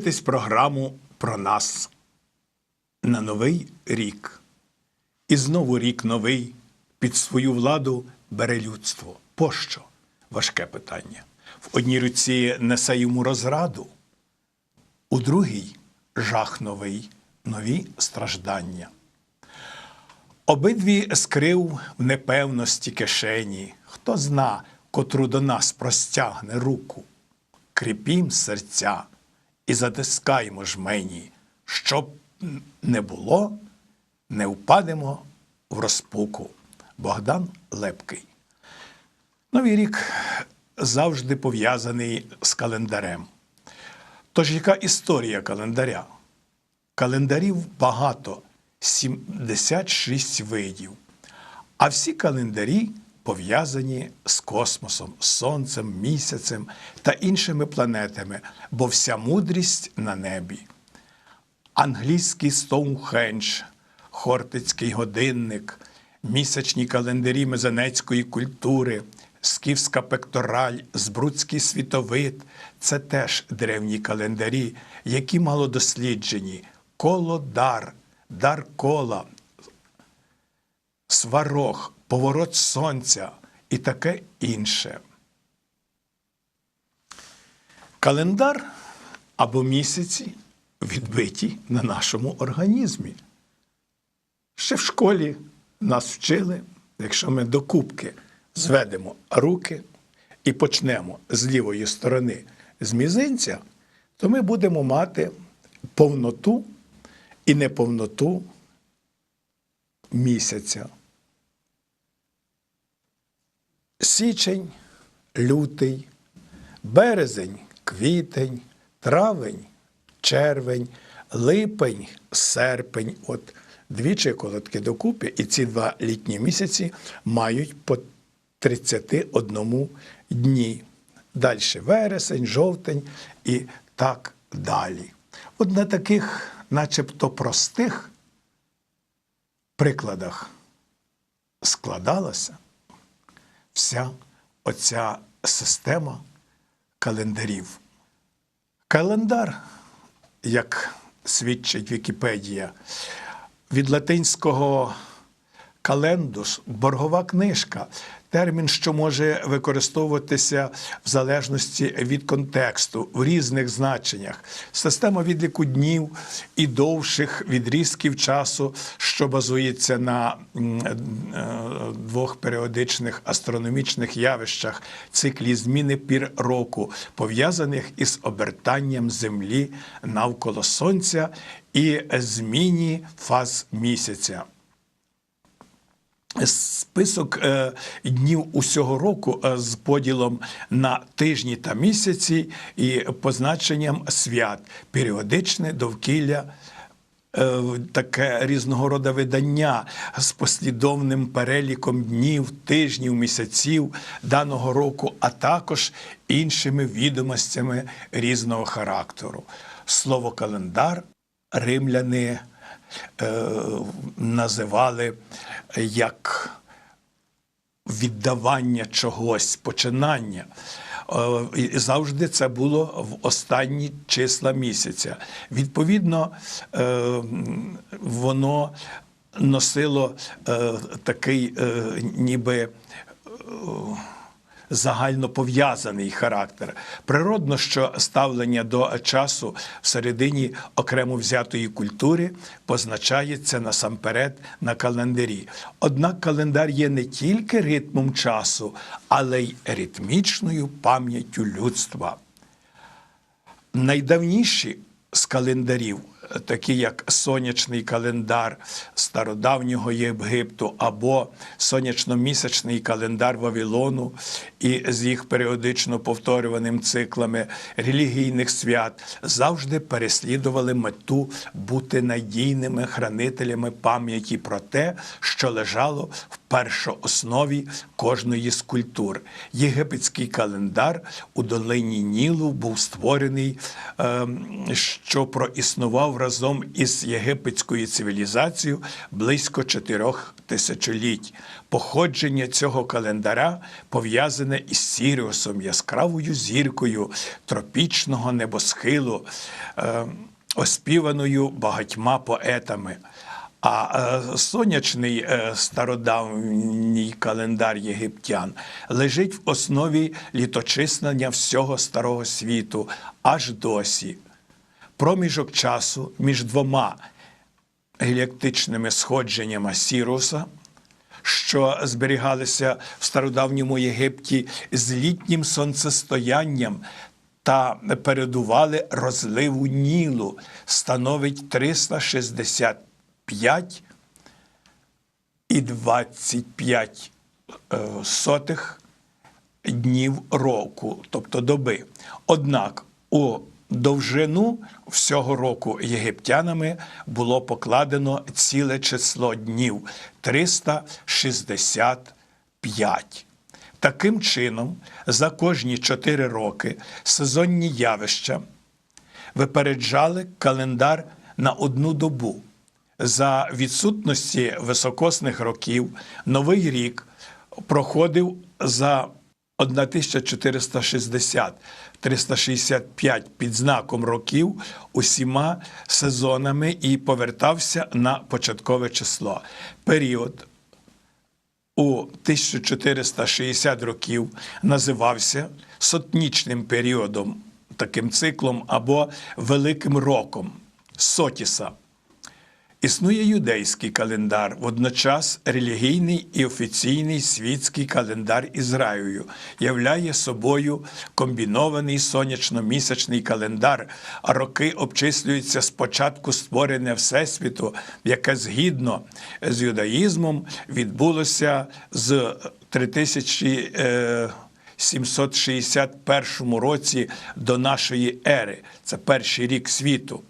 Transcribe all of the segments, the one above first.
Ви дивитесь програму про нас на новий рік. І знову рік новий під свою владу бере людство. Пощо? Важке питання. В одній руці несе йому розраду, у другій жах новий, нові страждання. Обидві скрив в непевності кишені, хто зна, котру до нас простягне руку. Кріпім серця і затискаймо жмені, щоб не було, не впадемо в розпуку. Богдан Лепкий. Новий рік завжди пов'язаний з календарем. Тож яка історія календаря? Календарів багато 76 видів. А всі календарі пов'язані з космосом, сонцем, місяцем та іншими планетами, бо вся мудрість на небі. Англійський Стоунхендж, Хортицький годинник, місячні календарі мезенецької культури, скіфська пектораль, збрудський світовид це теж древні календарі, які мало досліджені. Коло дар, дар кола, сварог, поворот сонця і таке інше. Календар або місяці відбиті на нашому організмі. Ще в школі нас вчили, якщо ми до кубки зведемо руки і почнемо з лівої сторони з мізинця, то ми будемо мати повноту і неповноту місяця. Січень, лютий, березень, квітень, травень, червень, липень, серпень. От двічі колодки докупи, і ці два літні місяці мають по 31 дні. Далі вересень, жовтень і так далі. От на таких, начебто простих прикладах складалася вся оця система календарів. Календар, як свідчить Вікіпедія, від латинського календус боргова книжка. Термін, що може використовуватися в залежності від контексту в різних значеннях. Система відліку днів і довших відрізків часу, що базується на е, двох періодичних астрономічних явищах, циклі зміни пір року, пов'язаних із обертанням Землі навколо Сонця і зміні фаз місяця. Список е, днів усього року е, з поділом на тижні та місяці і позначенням свят, періодичне довкілля. е, Таке різного роду видання з послідовним переліком днів, тижнів, місяців даного року, а також іншими відомостями різного характеру. Слово календар римляни називали як віддавання чогось, починання. Е, І завжди це було в останні числа місяця. Відповідно, е, воно носило е, такий е, ніби загально пов'язаний характер. Природно, що ставлення до часу всередині окремо взятої культури позначається насамперед на календарі. Однак календар є не тільки ритмом часу, але й ритмічною пам'яттю людства. Найдавніші з календарів, такі як сонячний календар стародавнього Єгипту або сонячно-місячний календар Вавилону, і з їх періодично повторюваним циклами релігійних свят, завжди переслідували мету бути надійними хранителями пам'яті про те, що лежало в першооснові кожної з культур. Єгипетський календар у долині Нілу був створений, ем, що проіснував разом із єгипетською цивілізацією близько чотирьох тисячоліть. Походження цього календаря пов'язане із Сіріусом, яскравою зіркою тропічного небосхилу, е, оспіваною багатьма поетами. А е, сонячний е, стародавній календар єгиптян лежить в основі літочислення всього старого світу аж досі. Проміжок часу між двома геліактичними сходженнями Сіруса, що зберігалися в стародавньому Єгипті з літнім сонцестоянням та передували розливу Нілу, становить 365 і 25 е, сотих днів року, тобто доби. Однак у довжину всього року єгиптянами було покладено ціле число днів 365. Таким чином, за кожні чотири роки сезонні явища випереджали календар на одну добу. За відсутності високосних років Новий рік проходив за 1460 365 під знаком років усіма сезонами і повертався на початкове число. Період у 1460 років називався сотнічним періодом, таким циклом або великим роком Сотіса. Існує юдейський календар, водночас релігійний і офіційний світський календар Ізраїлю являє собою комбінований сонячно-місячний календар, а роки обчислюються з початку створення Всесвіту, яке згідно з юдаїзмом відбулося з 3000 е, 761 році до нашої ери. Це перший рік світу.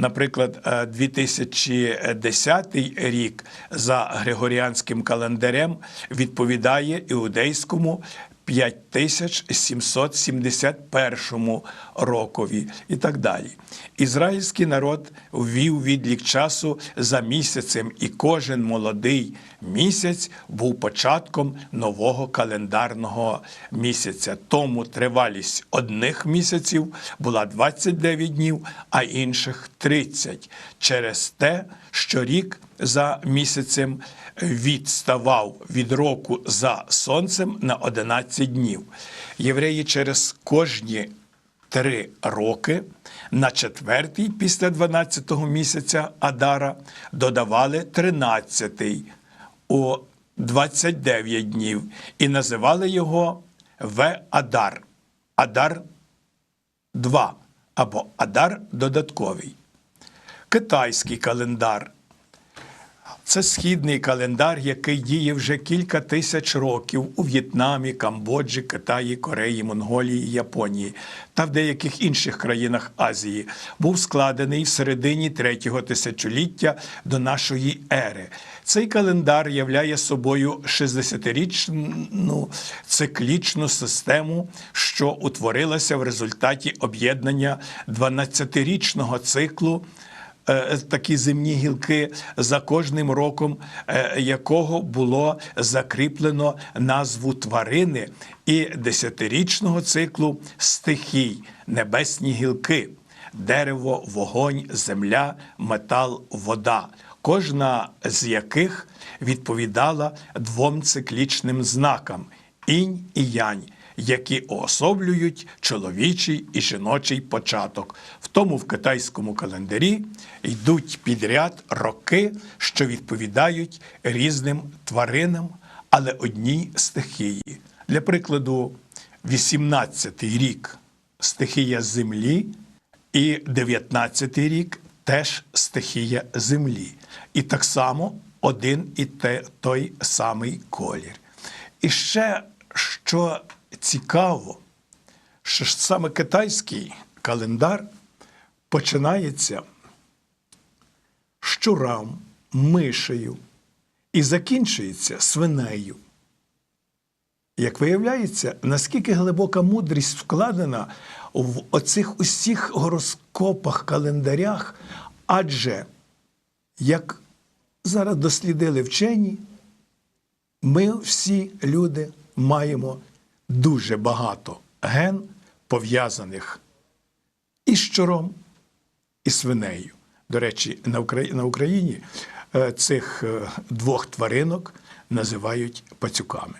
Наприклад, е, 2010 рік за григоріанським календарем відповідає іудейському 5771 рокові і так далі. Ізраїльський народ ввів відлік часу за місяцем, і кожен молодий місяць був початком нового календарного місяця. Тому тривалість одних місяців була 29 днів, а інших 30. Через те, що рік за місяцем відставав від року за сонцем на 11 днів. Євреї через кожні три роки на четвертий після 12-го місяця Адара додавали 13-й у 29 днів і називали його Ве-Адар. Адар 2 або Адар додатковий. Китайський календар це східний календар, який діє вже кілька тисяч років у В'єтнамі, Камбоджі, Китаї, Кореї, Монголії, Японії та в деяких інших країнах Азії. Був складений в середині третього тисячоліття до нашої ери. Цей календар являє собою 60-річну циклічну систему, що утворилася в результаті об'єднання 12-річного циклу такі земні гілки, за кожним роком е, якого було закріплено назву тварини і десятирічного циклу стихій, небесні гілки, дерево, вогонь, земля, метал, вода. Кожна з яких відповідала двом циклічним знакам інь і янь, які уособлюють чоловічий і жіночий початок. В тому в китайському календарі йдуть підряд роки, що відповідають різним тваринам, але одній стихії. Для прикладу, 18-й рік стихія землі, і 19-й рік теж стихія землі. І так само один і те, той самий колір. І ще що цікаво, що ж саме китайський календар починається щурам, мишею і закінчується свинею. Як виявляється, наскільки глибока мудрість вкладена в оцих усіх гороскопах, календарях, Адже, як зараз дослідили вчені, ми всі люди маємо дуже багато ген пов'язаних і з щуром, і свинею. До речі, на Украї- на Україні е, цих е, двох тваринок називають пацюками.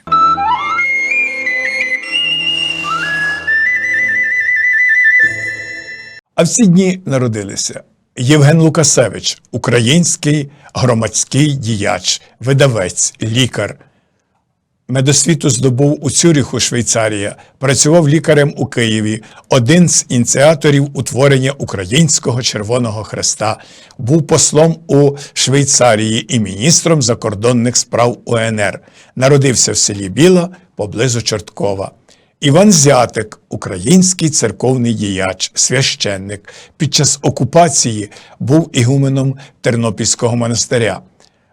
А в ці дні народилися Євген Лукасевич, український громадський діяч, видавець, лікар. Медосвіту здобув у Цюріху, Швейцарія, працював лікарем у Києві, один з ініціаторів утворення Українського Червоного Хреста, був послом у Швейцарії і міністром закордонних справ УНР. Народився в селі Біла поблизу Чорткова. Іван Зятик, український церковний діяч, священник, під час окупації був ігуменом Тернопільського монастиря.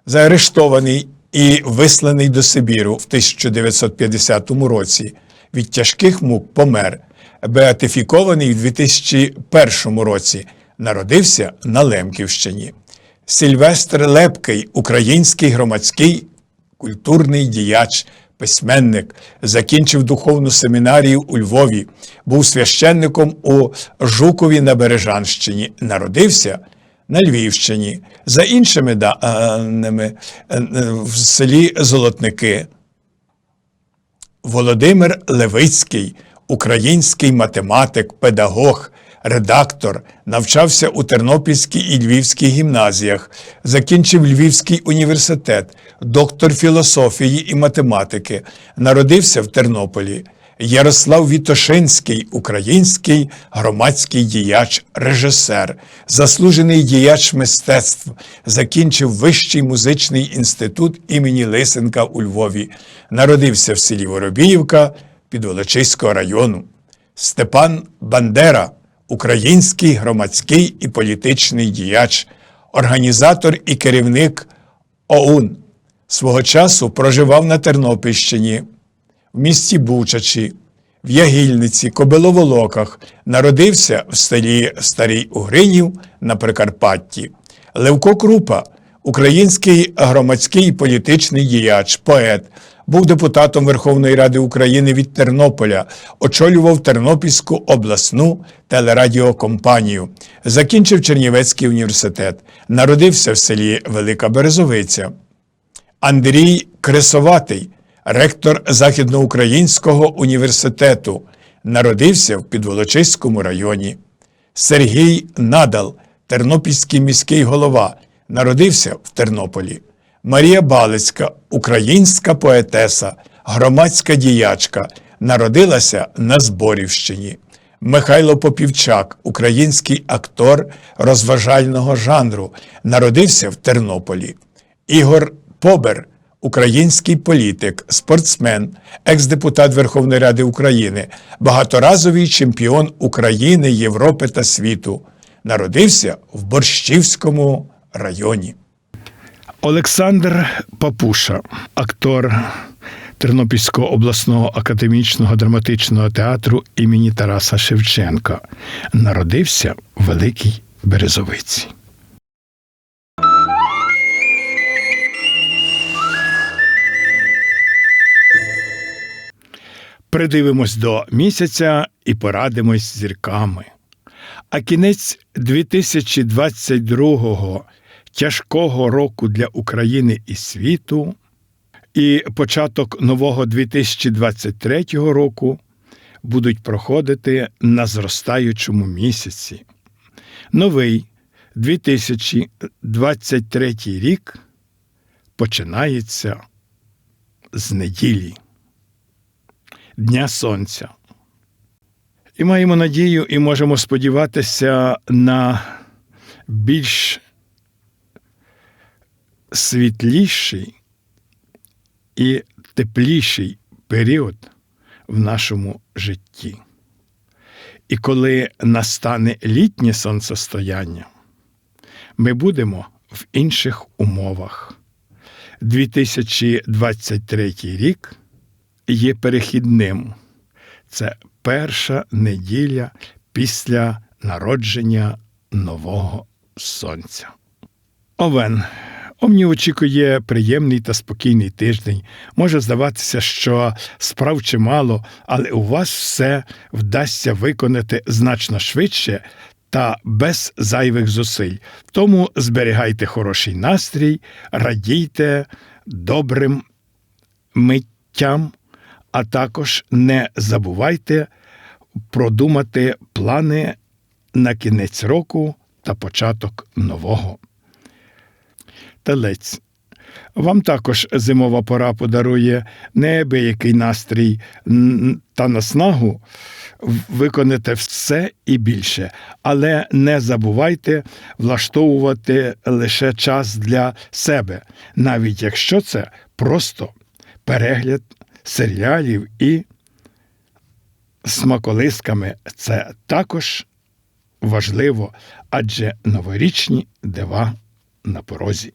Заарештований і висланий до Сибіру в 1950 році. Від тяжких мук помер. Беатифікований в 2001 році. Народився на Лемківщині. Сильвестр Лепкий, український громадський культурний діяч, письменник, закінчив духовну семінарію у Львові, був священником у Жукові на Бережанщині, народився на Львівщині, за іншими даними е, е, в селі Золотники. Володимир Левицький, український математик, педагог, редактор, навчався у Тернопільській і Львівській гімназіях, закінчив Львівський університет, доктор філософії і математики, народився в Тернополі. Ярослав Вітошинський, український громадський діяч, режисер, заслужений діяч мистецтв, закінчив Вищий музичний інститут імені Лисенка у Львові, народився в селі Воробіївка Підволочиського району. Степан Бандера, український громадський і політичний діяч, організатор і керівник ОУН. Свого часу проживав на Тернопільщині в місті Бучачі, в Ягільниці, Кобиловолоках, народився в селі Старій Угринів на Прикарпатті. Левко Крупа, український громадський політичний діяч, поет, був депутатом Верховної Ради України від Тернополя, очолював Тернопільську обласну телерадіокомпанію, закінчив Чернівецький університет, народився в селі Велика Березовиця. Андрій Кресоватий, ректор Західноукраїнського університету, народився в Підволочиському районі. Сергій Надал, тернопільський міський голова, народився в Тернополі. Марія Балицька, українська поетеса, громадська діячка, народилася на Зборівщині. Михайло Попівчак, український актор розважального жанру, народився в Тернополі. Ігор Побер, український політик, спортсмен, екс-депутат Верховної Ради України, багаторазовий чемпіон України, Європи та світу. Народився в Борщівському районі. Олександр Папуша, актор Тернопільського обласного академічного драматичного театру імені Тараса Шевченка, народився в Великій Березовиці. Придивимось до місяця і порадимось зірками. А кінець 2022 тяжкого року для України і світу, і початок нового 2023 року будуть проходити на зростаючому місяці. Новий 2023 рік починається з неділі, Дня Сонця. І маємо надію і можемо сподіватися на більш світліший і тепліший період в нашому житті. І коли настане літнє сонцестояння, ми будемо в інших умовах. 2023 рік є перехідним. Це перша неділя після народження нового сонця. Овен. Овні очікує приємний та спокійний тиждень. Може здаватися, що справ чимало, але у вас все вдасться виконати значно швидше та без зайвих зусиль. Тому зберігайте хороший настрій, радійте добрим миттям, а також не забувайте продумати плани на кінець року та початок нового. Телець. Вам також зимова пора подарує неабиякий настрій та наснагу виконати все і більше, але не забувайте влаштовувати лише час для себе, навіть якщо це просто перегляд серіалів і смаколисками. Це також важливо, адже новорічні дива на порозі.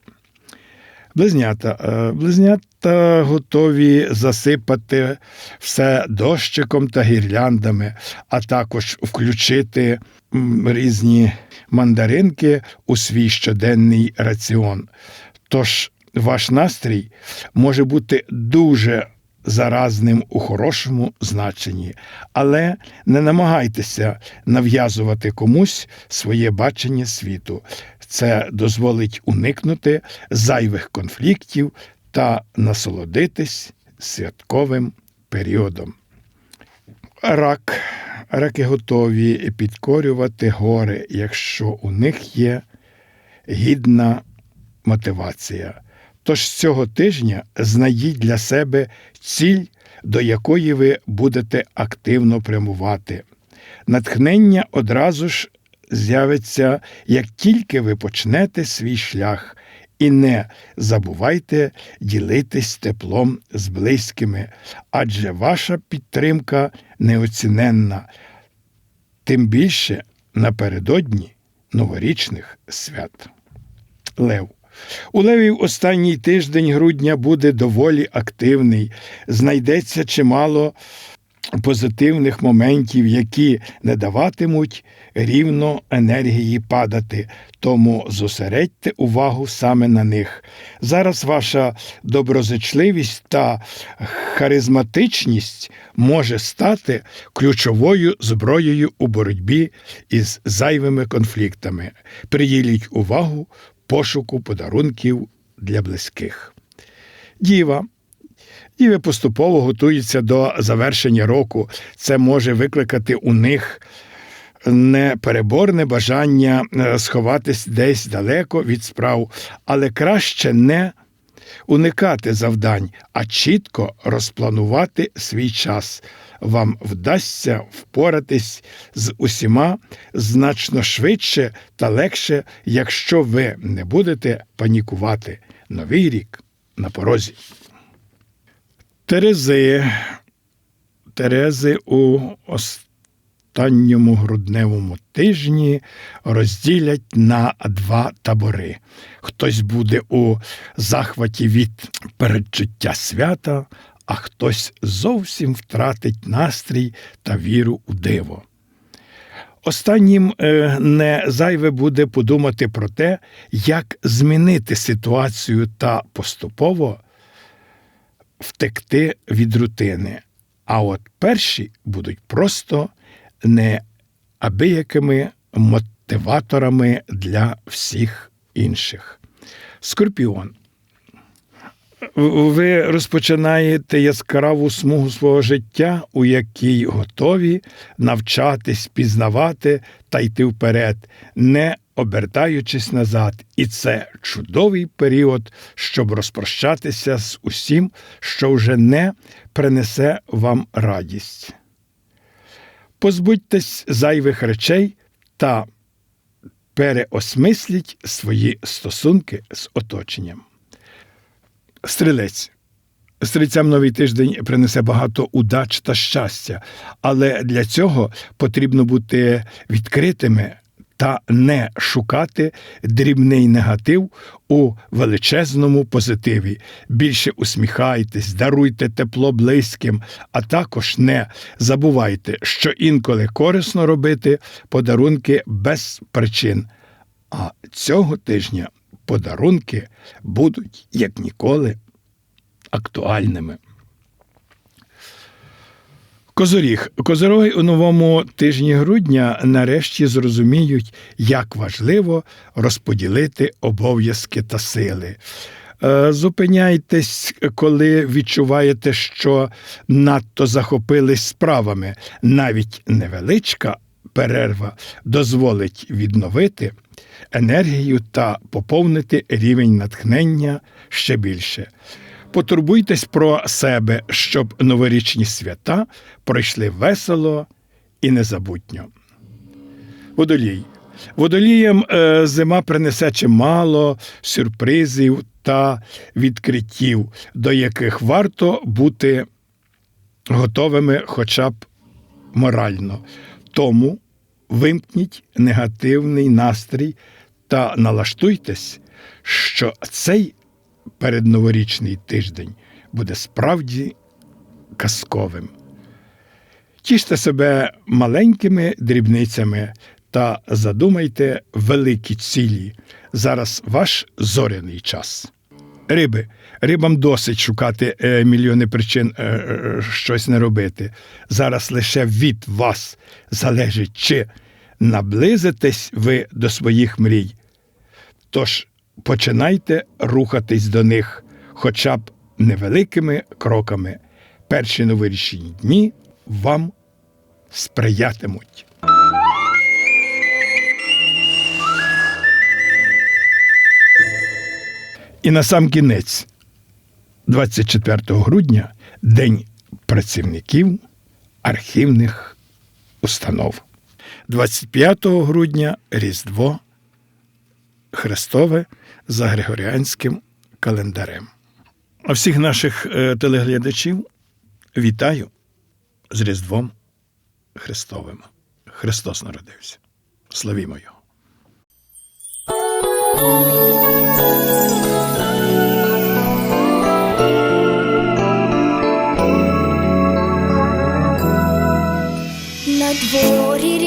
Близнята. Е, Близнята готові засипати все дощиком та гірляндами, а також включити різні мандаринки у свій щоденний раціон. Тож ваш настрій може бути дуже заразним у хорошому значенні, але не намагайтеся нав'язувати комусь своє бачення світу. Це дозволить уникнути зайвих конфліктів та насолодитись святковим періодом. Рак. Раки готові підкорювати гори, якщо у них є гідна мотивація. Тож цього тижня знайдіть для себе ціль, до якої ви будете активно прямувати. Натхнення одразу ж з'явиться, як тільки ви почнете свій шлях, і не забувайте ділитись теплом з близькими, адже ваша підтримка неоціненна, тим більше напередодні новорічних свят. Лев. У Левів останній тиждень грудня буде доволі активний. Знайдеться чимало позитивних моментів, які не даватимуть рівно енергії падати, тому зосередьте увагу саме на них. Зараз ваша доброзичливість та харизматичність може стати ключовою зброєю у боротьбі із зайвими конфліктами. Приділіть увагу пошуку подарунків для близьких. Діва. Діви поступово готуються до завершення року. Це може викликати у них непереборне бажання е, сховатись десь далеко від справ, але краще не уникати завдань, а чітко розпланувати свій час. Вам вдасться впоратись з усіма значно швидше та легше, якщо ви не будете панікувати. Новий рік на порозі. Терези. Терези у останньому грудневому тижні розділять на два табори. Хтось буде у захваті від передчуття свята, а хтось зовсім втратить настрій та віру у диво. Останнім е, не зайве буде подумати про те, як змінити ситуацію та поступово втекти від рутини. А от перші будуть просто неабиякими мотиваторами для всіх інших. Скорпіон. Ви розпочинаєте яскраву смугу свого життя, у якій готові навчатись, пізнавати та йти вперед, не обертаючись назад. І це чудовий період, щоб розпрощатися з усім, що вже не принесе вам радість. Позбудьтесь зайвих речей та переосмисліть свої стосунки з оточенням. Стрілець. Стрільцям новий тиждень принесе багато удач та щастя, але для цього потрібно бути відкритими та не шукати дрібний негатив у величезному позитиві. Більше усміхайтесь, даруйте тепло близьким, а також не забувайте, що інколи корисно робити подарунки без причин, А цього тижня подарунки будуть як ніколи актуальними. Козоріг. Козороги у новому тижні грудня нарешті зрозуміють, як важливо розподілити обов'язки та сили. Е, Зупиняйтесь, коли відчуваєте, що надто захопились справами. Навіть невеличка перерва дозволить відновити енергію та поповнити рівень натхнення ще більше. Потурбуйтесь про себе, щоб новорічні свята пройшли весело і незабутньо. Водолій. Водоліям е, зима принесе чимало сюрпризів та відкриттів, до яких варто бути готовими хоча б морально. Тому вимкніть негативний настрій та налаштуйтесь, що цей передноворічний тиждень буде справді казковим. Тіште себе маленькими дрібницями та задумайте великі цілі. Зараз ваш зоряний час. Риби. Рибам досить шукати е, мільйони причин е, е, щось не робити. Зараз лише від вас залежить, чи наблизитесь ви до своїх мрій. Тож починайте рухатись до них хоча б невеликими кроками. Перші новорічні дні вам сприятимуть. І на сам кінець, 24 грудня, День працівників архівних установ. 25 грудня Різдво Христове за Григоріанським календарем. А всіх наших е, телеглядачів вітаю з Різдвом Христовим. Христос народився. Славімо Його! На дворі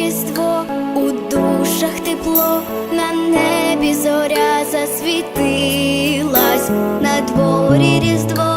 тепло на небі зоря засвітилась на дворі різдво.